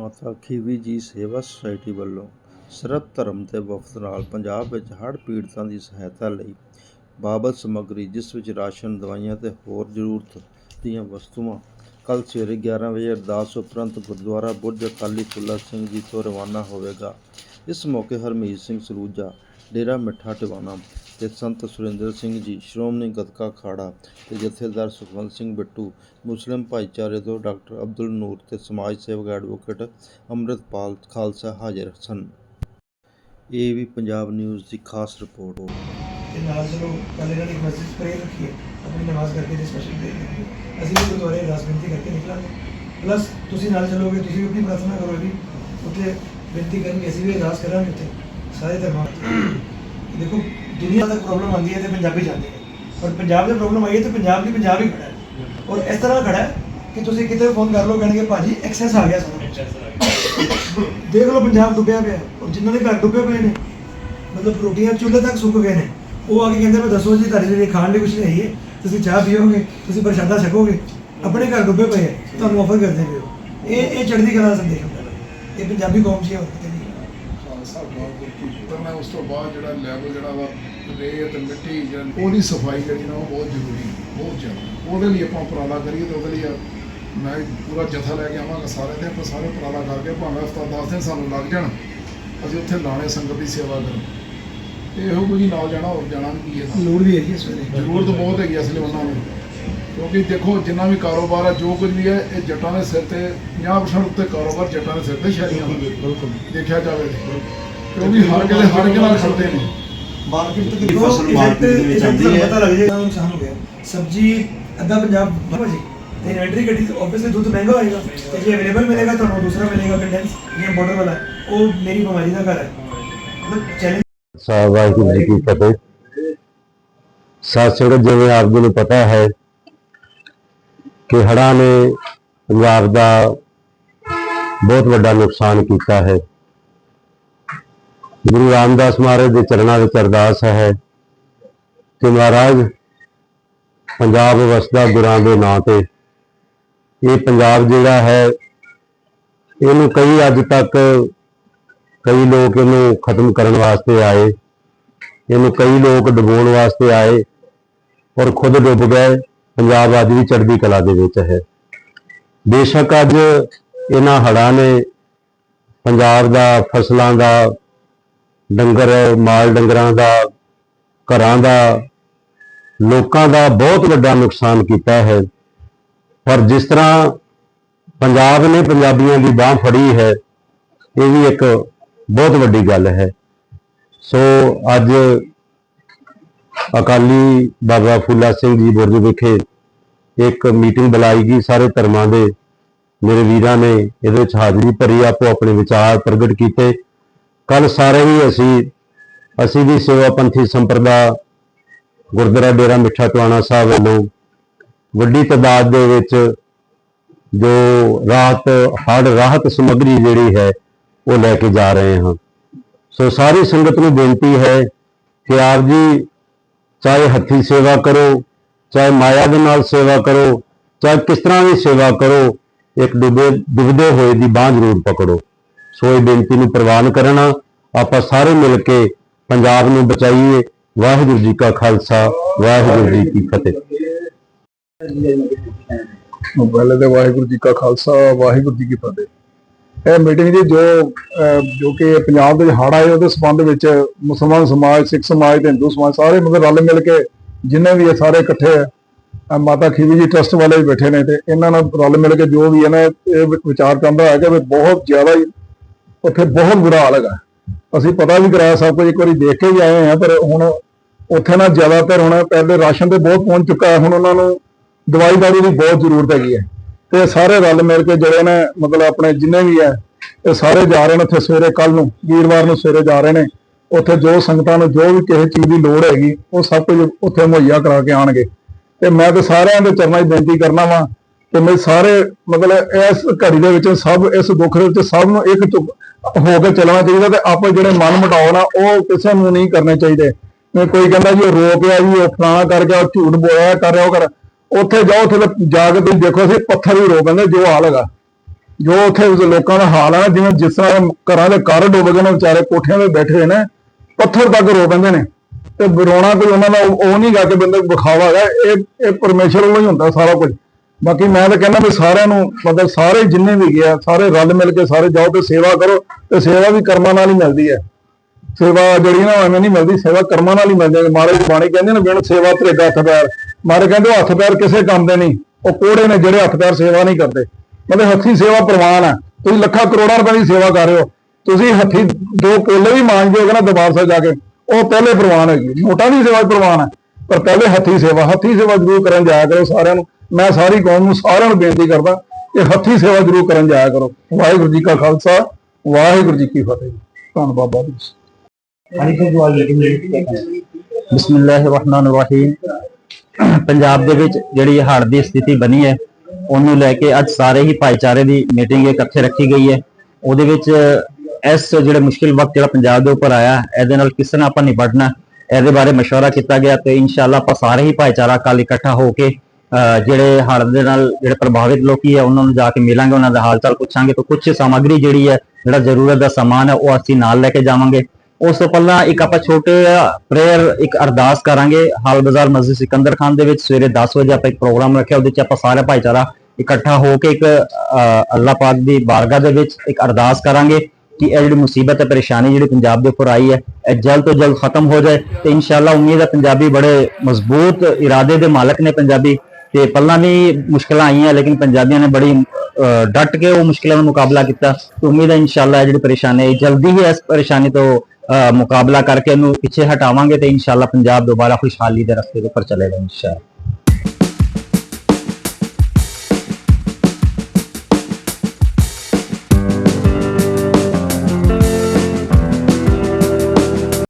ਮਾਤਾ ਖੀਵੀ ਜੀ ਸੇਵਾ ਸੁਸਾਇਟੀ ਵੱਲੋਂ ਸਰਬ ਧਰਮ ਦੇ ਵਫਦ ਨਾਲ ਪੰਜਾਬ ਵਿੱਚ ਹੜ੍ਹ ਪੀੜਤਾਂ ਦੀ ਸਹਾਇਤਾ ਲਈ ਬਾਬਤ ਸਮੱਗਰੀ, ਜਿਸ ਵਿੱਚ ਰਾਸ਼ਨ, ਦਵਾਈਆਂ ਤੇ ਹੋਰ ਜ਼ਰੂਰਤ ਦੀਆਂ ਵਸਤੂਆਂ। ਕੱਲ੍ਹ ਸਵੇਰੇ 11 ਵਜੇ ਅਰਦਾਸ ਉਪਰੰਤ ਗੁਰਦੁਆਰਾ ਬੁਰਜ ਅਕਾਲੀ ਫੁੱਲਾ ਸਿੰਘ ਜੀ ਤੋਂ ਰਵਾਨਾ ਹੋਵੇਗਾ। ਇਸ ਮੌਕੇ ਹਰਮੀਤ ਸਿੰਘ ਸਰੂਜਾ, ਡੇਰਾ ਮਿੱਠਾ ਟਿਵਾਣਾ ਤੇ ਸੰਤ ਸੁਰਿੰਦਰ ਸਿੰਘ ਜੀ, ਸ਼੍ਰੋਮਣੀ ਗਤਕਾ ਖਾੜਾ ਤੇ ਜਥੇਦਾਰ ਸੁਖਵੰਤ ਸਿੰਘ ਬਿੱਟੂ, ਮੁਸਲਿਮ ਭਾਈਚਾਰੇ ਤੋਂ ਡਾਕਟਰ ਅਬਦੁਲ ਨੂਰ ਤੇ ਸਮਾਜ ਸੇਵਕ ਐਡਵੋਕੇਟ ਅੰਮ੍ਰਿਤਪਾਲ ਖਾਲਸਾ ਹਾਜ਼ਰ ਸਨ। ਇਹ ਵੀ ਪੰਜਾਬ ਨਿਊਜ਼ ਦੀ ਖਾਸ ਰਿਪੋਰਟ ਤੇ ਨਾਲ ਚਲੋ ਕੱਲ ਇਹਨਾਂ ਨੇ ਮੈਸੇਜ ਪ੍ਰੇ ਰੱਖੀ ਹੈ, ਆਪਣੀ ਨਮਾਜ਼ ਕਰਕੇ ਤੇ ਸਪੈਸ਼ਲ ਪ੍ਰੇ ਕਰਾਂਗੇ ਅਸੀਂ ਵੀ ਗੁਰਦੁਆਰੇ ਅਰਦਾਸ ਬੇਨਤੀ ਕਰਕੇ ਨਿਕਲਾਂਗੇ। ਪਲੱਸ ਤੁਸੀਂ ਨਾਲ ਚੱਲੋਗੇ, ਤੁਸੀਂ ਵੀ ਆਪਣੀ ਪ੍ਰਾਰਥਨਾ ਕਰੋ ਵੀ ਉੱਥੇ ਬੇਨਤੀ ਕਰਨਗੇ, ਅਸੀਂ ਵੀ ਅਰਦਾਸ ਕਰਾਂਗੇ ਉੱਥੇ, ਸਾਰੇ ਧਰਮਾਂ ਦੇਖੋ ਦੁਨੀਆ ਤੱਕ ਪ੍ਰੋਬਲਮ ਆਉਂਦੀ ਹੈ ਤੇ ਪੰਜਾਬੀ ਜਾਂਦੇ ਨੇ। ਔਰ ਪੰਜਾਬ ਦੇ ਪ੍ਰੋਬਲਮ ਆਈ ਹੈ ਤੇ ਪੰਜਾਬ ਦੀ ਪੰਜਾਬ ਹੀ ਖੜਾ ਹੈ। ਔਰ ਇਸ ਤਰ੍ਹਾਂ ਖੜਾ ਹੈ ਕਿ ਤੁਸੀਂ ਕਿਤੇ ਫੋਨ ਕਰ ਲਓ, ਕਹਿਣਗੇ, ਭਾਜੀ ਐਕਸੈਸ ਆ ਗਿਆ ਸਾਨੂੰ ਦੇਖ ਲਓ, ਪੰਜਾਬ ਡੁੱਬਿਆ ਪਿਆ। ਔਰ ਜਿਨ੍ਹਾਂ ਦੇ ਘਰ ਡੁੱਬੇ ਪਏ ਨੇ, ਮਤਲਬ ਰੋਟੀਆਂ ਚੁੱਲ੍ਹੇ ਤੱਕ ਸੁੱਕ ਗਏ ਨੇ, ਉਹ ਆ ਕੇ ਕਹਿੰਦੇ ਮੈਂ ਦੱਸੋ ਜੀ ਤੁਹਾਡੇ ਲਈ ਖਾਣ ਲਈ ਕੁਝ ਨਹੀਂ ਹੈ ਤੁਸੀਂ ਚਾਹ ਪੀਓਗੇ, ਤੁਸੀਂ ਪ੍ਰਸ਼ਾਦਾ ਛਕੋਗੇ, ਆਪਣੇ ਘਰ ਡੁੱਬੇ ਪਏ ਤੁਹਾਨੂੰ ਆਫਰ ਕਰਦੇ ਪਏ ਹੋ। ਇਹ ਇਹ ਚੜ੍ਹਦੀ ਕਲਾ ਦਾ ਸੰਦੇਸ਼ ਹੁੰਦਾ ਇਹ ਪੰਜਾਬੀ ਕੌਮ 'ਚ ਹੀ। ਹੈ ਹੋਰ ਕਿਤੇ ਨਹੀਂ ਖਾਲਸਾ ਬਹੁਤ ਕੁਝ ਕਰਨਾ ਉਸ ਤੋਂ ਬਾਅਦ ਜਿਹੜਾ ਲੈਵਲ ਜਿਹੜਾ ਵਾ ਰੇਤ ਮਿੱਟੀ ਜਿਹੜੀ ਉਹਦੀ ਸਫ਼ਾਈ ਜਿਹੜੀ ਨਾ ਉਹ ਬਹੁਤ ਜ਼ਰੂਰੀ ਹੈ, ਬਹੁਤ ਜ਼ਿਆਦਾ। ਉਹਦੇ ਲਈ ਆਪਾਂ ਉਪਰਾਲਾ ਕਰੀਏ ਤੇ ਉਹਦੇ ਲਈ ਮੈਂ ਪੂਰਾ ਜਥਾ ਲੈ ਕੇ ਆਵਾਂਗਾ ਸਾਰੇ ਦੇ ਆਪਾਂ ਸਾਰੇ ਉਪਰਾਲਾ ਕਰਕੇ ਭਾਵੇਂ ਹਫਤਾ 10 ਦਿਨ ਸਾਨੂੰ ਲੱਗ ਜਾਣ ਅਸੀਂ ਉੱਥੇ ਲਾਣੇ ਸੰਗਤ ਦੀ ਸੇਵਾ ਕਰਨ। ਤੇ ਇਹੋ ਕੁਝ ਨਾਲ ਜਾਣਾ ਹੋਰ ਜਾਣਾ ਵੀ ਕੀ ਹੈ। ਨਾਲ। ਲੋੜ ਵੀ ਹੈਗੀ ਇਸ ਵੇਲੇ। ਜ਼ਰੂਰਤ ਬਹੁਤ ਹੈਗੀ ਅਸਲੇ ਉਹਨਾਂ ਨੂੰ। ਕਿਉਂਕਿ ਦੇਖੋ ਜਿੰਨਾ ਵੀ ਕਾਰੋਬਾਰ ਹੈ ਜੋ ਕੁਝ ਵੀ ਹੈ ਇਹ ਜੱਟਾਂ ਦੇ ਸਿਰ ਤੇ 50% ਉੱਤੇ ਕਾਰੋਬਾਰ ਜੱਟਾਂ ਦੇ ਸਿਰ ਤੇ ਸ਼ਹਿਰੀਆਂ ਦਾ ਬਿਲਕੁਲ ਦੇਖਿਆ ਜਾਵੇ ਤੇ। ਕਿਉਂਕਿ ਹਰ ਕਿਤੇ ਹਰ ਕਿਤੇ ਨਾਲ ਖੜਦੇ ਨੇ। ਮਾਰਕੀਟ ਫਸਲ ਦੇ ਵਿੱਚ ਆਉਂਦੀ ਹੈ। ਪਤਾ ਲੱਗ ਜਾਏਗਾ। ਨੁਕਸਾਨ ਹੋ ਗਿਆ ਸਬਜ਼ੀ ਅੱਧਾ ਪੰਜਾਬ ਭਾਜੀ ਤੇ ਇਨਵੈਂਟਰੀ ਗੱਡੀ ਆਬਵੀਅਸਲੀ ਦੁੱਧ ਮਹਿੰਗਾ ਹੋਏਗਾ ਤੇ ਜੇ ਅਵੇਲੇਬਲ ਮਿਲੇਗਾ ਤੁਹਾਨੂੰ ਦੂਸਰਾ ਮਿਲੇਗਾ ਕੰਡੈਂਸ ਜਾਂ ਬਾਰਡਰ ਵਾਲਾ ਉਹ ਮੇਰੀ ਬਿਮਾਰੀ ਦਾ ਘਰ ਹੈ। ਮਤਲਬ ਚੈਲੰਜ ਸਾਹਿਬ ਵਾਹਿਗੁਰੂ ਜੀ। ਕੀ ਫਤਿਹ ਜਿਵੇਂ ਆਪ ਜੀ ਨੂੰ ਪਤਾ ਹੈ ਕਿ ਹੜ੍ਹਾਂ ਨੇ ਪੰਜਾਬ ਦਾ ਬਹੁਤ ਵੱਡਾ ਨੁਕਸਾਨ ਕੀਤਾ ਹੈ। ਗੁਰੂ ਰਾਮਦਾਸ ਮਹਾਰਾਜ ਦੇ ਚਰਨਾਂ ਵਿੱਚ ਅਰਦਾਸ ਹੈ ਕਿ ਮਹਾਰਾਜ, ਪੰਜਾਬ ਵਸਦਾ ਗੁਰਾਂ ਦੇ ਨਾਂ ਤੇ ਇਹ ਪੰਜਾਬ ਜਿਹੜਾ ਹੈ, ਇਹਨੂੰ ਕਈ ਅੱਜ ਤੱਕ ਕਈ ਲੋਕ ਇਹਨੂੰ ਖਤਮ ਕਰਨ ਵਾਸਤੇ ਆਏ, ਇਹਨੂੰ ਕਈ ਲੋਕ ਡੁਬੋਣ ਵਾਸਤੇ ਆਏ ਔਰ ਖੁਦ ਡੁੱਬ ਗਏ। ਪੰਜਾਬ ਅੱਜ ਵੀ ਚੜ੍ਹਦੀ ਕਲਾ ਦੇ ਵਿੱਚ ਹੈ। ਬੇਸ਼ੱਕ ਅੱਜ ਇਹਨਾਂ ਹੜ੍ਹਾਂ ਨੇ ਪੰਜਾਬ ਦਾ, ਫਸਲਾਂ ਦਾ, ਡੰਗਰ, ਮਾਲ ਡੰਗਰਾਂ ਦਾ, ਘਰਾਂ ਦਾ, ਲੋਕਾਂ ਦਾ ਬਹੁਤ ਵੱਡਾ ਨੁਕਸਾਨ ਕੀਤਾ ਹੈ। ਪਰ ਜਿਸ ਤਰ੍ਹਾਂ ਪੰਜਾਬ ਨੇ ਪੰਜਾਬੀਆਂ ਦੀ ਬਾਹ ਫੜੀ ਹੈ, ਇਹ ਵੀ ਇੱਕ ਬਹੁਤ ਵੱਡੀ ਗੱਲ ਹੈ। ਸੋ ਅੱਜ ਅਕਾਲੀ ਬਾਬਾ ਫੂਲਾ ਸਿੰਘ ਜੀ ਬੁਰਜ ਵਿਖੇ ਇੱਕ ਮੀਟਿੰਗ ਬੁਲਾਈ ਗਈ। ਸਾਰੇ ਧਰਮਾਂ ਦੇ ਮੇਰੇ ਵੀਰਾਂ ਨੇ ਇਹਦੇ ਵਿੱਚ ਹਾਜ਼ਰੀ ਭਰੀ, ਆਪੋ ਆਪਣੇ ਵਿਚਾਰ ਪ੍ਰਗਟ ਕੀਤੇ। ਕੱਲ ਸਾਰੇ ਹੀ ਅਸੀਂ ਅਸੀਂ ਵੀ ਸੇਵਾ ਪੰਥੀ ਸੰਪਰਦਾ ਗੁਰਦੁਆਰਾ ਡੇਰਾ ਮਿੱਠਾ ਟਵਾਣਾ ਸਾਹਿਬ ਵੱਲੋਂ ਵੱਡੀ ਤਾਦਾਦ ਦੇ ਵਿੱਚ ਜੋ ਰਾਹਤ ਹੜ ਰਾਹਤ ਸਮੱਗਰੀ ਜਿਹੜੀ ਹੈ, ਉਹ ਲੈ ਕੇ ਜਾ ਰਹੇ ਹਾਂ। ਸੋ ਸਾਰੀ ਸੰਗਤ ਨੂੰ ਬੇਨਤੀ ਹੈ ਕਿ ਆਪ ਜੀ ਚਾਹੇ ਹੱਥੀ ਸੇਵਾ ਕਰੋ, ਚਾਹੇ ਮਾਇਆ ਦੇ ਨਾਲ ਸੇਵਾ ਕਰੋ, ਚਾਹੇ ਕਿਸ ਤਰ੍ਹਾਂ ਵੀ ਸੇਵਾ ਕਰੋ, ਇੱਕ ਡੁੱਬੇ, ਡੁੱਬਦੇ ਹੋਏ ਦੀ ਬਾਂਹ ਜ਼ਰੂਰ ਪਕੜੋ। ਸੋ ਇਹ ਬੇਨਤੀ ਨੂੰ ਪ੍ਰਵਾਨ ਕਰਨਾ, ਆਪਾਂ ਸਾਰੇ ਮਿਲ ਕੇ ਪੰਜਾਬ ਨੂੰ ਬਚਾਈਏ। ਵਾਹਿਗੁਰੂ ਜੀ ਕਾ ਖਾਲਸਾ, ਵਾਹਿਗੁਰੂ ਜੀ ਕੀ ਫਤਿਹ। ਪਹਿਲੇ ਤੇ ਵਾਹਿਗੁਰੂ ਜੀ ਕਾ ਖਾਲਸਾ, ਵਾਹਿਗੁਰੂ ਜੀ ਕੀ ਫਤਿਹ। ਇਹ ਮੀਟਿੰਗ ਜੀ ਜੋ ਜੋ ਕਿ ਪੰਜਾਬ ਦੇ ਹੜ੍ਹ ਆਏ, ਉਹਦੇ ਸੰਬੰਧ ਵਿੱਚ ਮੁਸਲਮਾਨ ਸਮਾਜ, ਸਿੱਖ ਸਮਾਜ ਤੇ ਹਿੰਦੂ ਸਮਾਜ ਸਾਰੇ ਮਤਲਬ ਰਲ ਮਿਲ ਕੇ ਜਿੰਨੇ ਵੀ ਇਹ ਸਾਰੇ ਇਕੱਠੇ ਮਾਤਾ ਖੀਵੀ ਜੀ ਟਰਸਟ ਵਾਲੇ ਵੀ ਬੈਠੇ ਨੇ ਤੇ ਇਹਨਾਂ ਨਾਲ ਰਲ ਮਿਲ ਕੇ ਜੋ ਵੀ ਹੈ ਨਾ, ਇਹ ਵਿਚਾਰ ਕਰਦਾ ਹੈ ਕਿ ਬਹੁਤ ਜ਼ਿਆਦਾ ਹੀ ਉੱਥੇ ਬਹੁਤ ਬੁਰਾ ਹਾਲ ਹੈਗਾ। ਅਸੀਂ ਪਤਾ ਵੀ ਕਰਾਇਆ ਸਭ ਕੁਝ, ਇੱਕ ਵਾਰੀ ਦੇਖ ਕੇ ਵੀ ਆਏ ਆ ਪਰ ਹੁਣ ਉੱਥੇ ਨਾ ਜ਼ਿਆਦਾਤਰ ਹੁਣ ਪਹਿਲੇ ਰਾਸ਼ਨ ਤੇ ਬਹੁਤ ਪਹੁੰਚ ਚੁੱਕਾ ਹੈ, ਹੁਣ ਉਹਨਾਂ ਨੂੰ ਦਵਾਈ ਦਾਰੂ ਦੀ ਬਹੁਤ ਜ਼ਰੂਰਤ ਹੈਗੀ ਹੈ। ਤੇ ਸਾਰੇ ਰਲ ਮਿਲ ਕੇ ਜਿਹੜੇ ਨੇ, ਮਤਲਬ ਆਪਣੇ ਜਿੰਨੇ ਵੀ ਹੈ, ਇਹ ਸਾਰੇ ਜਾ ਰਹੇ ਨੇ ਉੱਥੇ ਸਵੇਰੇ ਕੱਲ ਨੂੰ, ਵੀਰਵਾਰ ਨੂੰ ਸਵੇਰੇ ਜਾ ਰਹੇ ਨੇ। ਉੱਥੇ ਜੋ ਸੰਗਤਾਂ ਨੂੰ ਜੋ ਵੀ ਕਿਸੇ ਚੀਜ਼ ਦੀ ਲੋੜ ਹੈਗੀ, ਉਹ ਸਭ ਕੁਝ ਉੱਥੇ ਮੁਹੱਈਆ ਕਰਾ ਕੇ ਆਣਗੇ ਤੇ ਮੈਂ ਤੇ ਸਾਰਿਆਂ ਦੇ ਚਰਨਾਂ 'ਚ ਬੇਨਤੀ ਕਰਨਾ ਵਾਂ ਕਿ ਮੈਂ ਸਾਰੇ, ਮਤਲਬ ਇਸ ਘੜੀ ਦੇ ਵਿੱਚ ਸਭ, ਇਸ ਦੁੱਖ ਦੇ ਵਿੱਚ ਸਭ ਨੂੰ ਇੱਕ ਚੁੱਪ ਹੋ ਕੇ ਚੱਲਣਾ ਚਾਹੀਦਾ ਤੇ ਆਪਾਂ ਜਿਹੜੇ ਮਨ ਮਟਾਓ ਨਾ ਉਹ ਕਿਸੇ ਨੂੰ ਨਹੀਂ ਕਰਨੇ ਚਾਹੀਦੇ। ਕੋਈ ਕਹਿੰਦਾ ਜੀ, ਉਹ ਰੋ ਪਿਆ ਜੀ ਉਹ ਫਲਾਣਾ ਕਰ ਗਿਆ ਉਹ ਝੂਠ ਬੋਲਿਆ, ਕਰ ਰਿਹਾ ਉਹ ਕਰ। ਉੱਥੇ ਜਾਓ, ਉੱਥੇ ਜਾ ਕੇ ਤੁਸੀਂ ਦੇਖੋ, ਅਸੀਂ ਪੱਥਰ ਵੀ ਰੋ ਪੈਂਦੇ ਜੋ ਹਾਲ ਹੈਗਾ। ਜੋ ਉੱਥੇ ਉਸ ਲੋਕਾਂ ਦਾ ਹਾਲ ਹੈ, ਜਿਵੇਂ ਜਿਸ ਤਰ੍ਹਾਂ ਘਰਾਂ ਦੇ ਘਰ ਡੁੱਬ ਗਏ ਨੇ, ਵਿਚਾਰੇ ਕੋਠਿਆਂ 'ਤੇ ਬੈਠੇ ਨੇ, ਪੱਥਰ ਤੱਕ ਰੋ ਪੈਂਦੇ ਨੇ। ਤੇ ਰੋਣਾ ਕੋਈ ਉਹਨਾਂ ਦਾ, ਉਹ ਉਹ ਨਹੀਂ ਗਾ ਕਿ ਬੰਦੇ ਵਿਖਾਵਾ ਹੈਗਾ, ਇਹ ਇਹ ਪਰਮੇਸ਼ਰ ਵੱਲੋਂ ਹੀ ਹੁੰਦਾ ਸਾਰਾ ਕੁਝ। ਬਾਕੀ ਮੈਂ ਤਾਂ ਕਹਿੰਦਾ ਵੀ ਸਾਰਿਆਂ ਨੂੰ, ਮਤਲਬ ਸਾਰੇ ਜਿੰਨੇ ਵੀ ਗਿਆ ਸਾਰੇ ਰਲ ਮਿਲ ਕੇ ਸਾਰੇ ਜਾਓ ਤੇ ਸੇਵਾ ਕਰੋ, ਤੇ ਸੇਵਾ ਵੀ ਕਰਮਾਂ ਨਾਲ ਹੀ ਮਿਲਦੀ ਹੈ। ਸੇਵਾ ਜਿਹੜੀ ਨਾ ਐਵੇਂ ਨਹੀਂ ਮਿਲਦੀ, ਸੇਵਾ ਕਰਮਾਂ ਨਾਲ ਹੀ ਮਿਲਦੀ ਹੈ। ਮਹਾਰਾਜ ਬਾਣੀ ਕਹਿੰਦੇ ਨੇ ਬਿਨ ਸੇਵਾ ਤੇਰੇ ਹੱਥ ਪੈਰ। ਮਾਰੇ ਕਹਿੰਦੇ ਹੱਥ ਪੈਰ ਕਿਸੇ ਕੰਮ ਦੇ ਨਹੀਂ ਉਹ ਕੋੜੇ ਨੇ ਜਿਹੜੇ ਹੱਥ ਪੈਰ ਸੇਵਾ ਨਹੀਂ ਕਰਦੇ। ਮਤਲਬ ਹੱਥੀ ਸੇਵਾ ਪ੍ਰਵਾਨ ਹੈ ਤੁਸੀਂ ਲੱਖਾਂ ਕਰੋੜਾਂ ਰੁਪਏ ਦੀ ਸੇਵਾ ਕਰ ਰਹੇ ਹੋ। ਤੁਸੀਂ ਹੱਥੀ ਦੋ ਕੋਲੇ ਵੀ ਦਿਓਗੇ ਨਾ ਦਰਬਾਰ ਸਾਹਿਬ ਜਾ ਕੇ ਉਹ ਪਹਿਲੇ ਪ੍ਰਵਾਨ ਹੈਗੀ ਨੋਟਾਂ ਦੀ ਸੇਵਾ ਪ੍ਰਵਾਨ ਹੈ ਪਰ ਪਹਿਲੇ ਹੱਥੀ ਸੇਵਾ ਹੱਥੀ ਸੇਵਾ ਜ਼ਰੂਰ ਕਰਨ ਜਾਇਆ ਕਰੋ ਸਾਰਿਆਂ ਨੂੰ। ਮੈਂ ਸਾਰੀ ਕੌਮ ਨੂੰ ਸਾਰਿਆਂ ਨੂੰ ਬੇਨਤੀ ਕਰਦਾ ਕਿ ਹੱਥੀ ਸੇਵਾ ਜ਼ਰੂਰ ਕਰਨ ਜਾਇਆ ਕਰੋ। ਵਾਹਿਗੁਰੂ ਜੀ ਕਾ ਖਾਲਸਾ ਵਾਹਿਗੁਰੂ ਜੀ ਕੀ ਫਤਿਹ। ਧੰਨ ਬਾਬਾ ਜੀ। ਬਿਸਮਿਲ੍ਲਾਹਿਰਰਹਿਮਾਨਿਰਰਹੀਮ ਪੰਜਾਬ ਦੇ ਵਿੱਚ ਜਿਹੜੀ ਹੜ੍ਹ ਦੀ ਸਥਿਤੀ ਬਣੀ ਹੈ ਉਹਨੂੰ ਲੈ ਕੇ ਅੱਜ ਸਾਰੇ ਹੀ ਭਾਈਚਾਰੇ ਦੀ ਮੀਟਿੰਗ ਇਕੱਠੇ ਰੱਖੀ ਗਈ ਹੈ ਉਹਦੇ ਵਿੱਚ ਇਸ ਜਿਹੜੇ ਮੁਸ਼ਕਿਲ ਵਕਤ ਜਿਹੜਾ ਪੰਜਾਬ ਦੇ ਉੱਪਰ ਆਇਆ ਇਹਦੇ ਨਾਲ ਕਿਸ ਤਰ੍ਹਾਂ ਆਪਾਂ ਨਿਪਟਣਾ ਇਹਦੇ ਬਾਰੇ مشورہ ਕੀਤਾ ਗਿਆ ਤੇ ਇਨਸ਼ਾਅੱਲਾ ਆਪਾਂ ਸਾਰੇ ਹੀ ਭਾਈਚਾਰਾ ਕੱਲ ਇਕੱਠਾ ਹੋ ਕੇ ਅਹ ਜਿਹੜੇ ਹੜ੍ਹ ਦੇ ਨਾਲ ਜਿਹੜੇ ਪ੍ਰਭਾਵਿਤ ਲੋਕੀ ਹੈ ਉਹਨਾਂ ਨੂੰ ਜਾ ਕੇ ਮਿਲਾਂਗੇ ਉਹਨਾਂ ਦਾ ਹਾਲ ਚਾਲ ਪੁੱਛਾਂਗੇ ਤੇ ਕੁਝ ਸਮੱਗਰੀ ਜਿਹੜੀ ਹੈ ਜਿਹੜਾ ਜ਼ਰੂਰਤ ਦਾ ਸਮਾਨ ਹੈ ਉਹ ਅਸੀਂ ਨਾਲ ਲੈ ਕੇ ਜਾਵਾਂਗੇ ਉਸ ਤੋਂ ਪਹਿਲਾਂ ਇੱਕ ਆਪਾਂ ਛੋਟੇ ਪ੍ਰੇਅਰ ਇੱਕ ਅਰਦਾਸ ਕਰਾਂਗੇ। ਹਾਲ ਬਾਜ਼ਾਰ ਮਸਜਿਦ ਸਿਕੰਦਰ ਖਾਨ ਦੇ ਵਿੱਚ ਸਵੇਰੇ 10 ਵਜੇ ਆਪਾਂ ਇੱਕ ਪ੍ਰੋਗਰਾਮ ਰੱਖਿਆ ਉਹਦੇ ਵਿੱਚ ਆਪਾਂ ਸਾਰਾ ਭਾਈਚਾਰਾ ਇਕੱਠਾ ਹੋ ਕੇ ਇੱਕ ਅਹ, ਅੱਲਾਹ ਪਾਕ ਦੀ ਬਾਰਗਾਹ ਦੇ ਵਿੱਚ ਇੱਕ ਅਰਦਾਸ ਕਰਾਂਗੇ ਕਿ ਇਹ ਜਿਹੜੀ ਮੁਸੀਬਤ ਹੈ ਪਰੇਸ਼ਾਨੀ ਜਿਹੜੀ ਪੰਜਾਬ ਦੇ ਉੱਪਰ ਆਈ ਹੈ ਇਹ ਜਲਦ ਤੋਂ ਜਲਦ ਖਤਮ ਹੋ ਜਾਏ ਤੇ ਇਨਸ਼ਾਅੱਲਾ ਉਮੀਦ ਹੈ ਪੰਜਾਬੀ ਬੜੇ ਮਜ਼ਬੂਤ ਇਰਾਦੇ ਦੇ ਮਾਲਕ ਨੇ ਪੰਜਾਬੀ ਤੇ ਪਹਿਲਾਂ ਵੀ ਮੁਸ਼ਕਲਾਂ ਆਈਆਂ ਲੇਕਿਨ ਪੰਜਾਬੀਆਂ ਨੇ ਬੜੀ ਅਹ, ਡਟ ਕੇ ਉਹ ਮੁਸ਼ਕਲਾਂ ਦਾ ਮੁਕਾਬਲਾ ਕੀਤਾ। ਉਮੀਦ ਹੈ ਇਨਸ਼ਾਅੱਲਾ ਇਹ ਜਿਹੜੀ ਪਰੇਸ਼ਾਨੀ ਹੈ ਜਲਦੀ ਹੀ ਇਸ ਪਰੇਸ਼ਾਨੀ ਤੋਂ ਮੁਕਾਬਲਾ ਕਰਕੇ ਉਹਨੂੰ ਪਿੱਛੇ ਹਟਾਵਾਂਗੇ ਤੇ ਇਨਸ਼ਾਅੱਲਾ ਪੰਜਾਬ ਦੁਬਾਰਾ ਖੁਸ਼ਹਾਲੀ ਦੇ ਰਸਤੇ ਦੇ ਉੱਪਰ ਚਲੇਗਾ ਇਨਸ਼ਾਅੱਲਾ।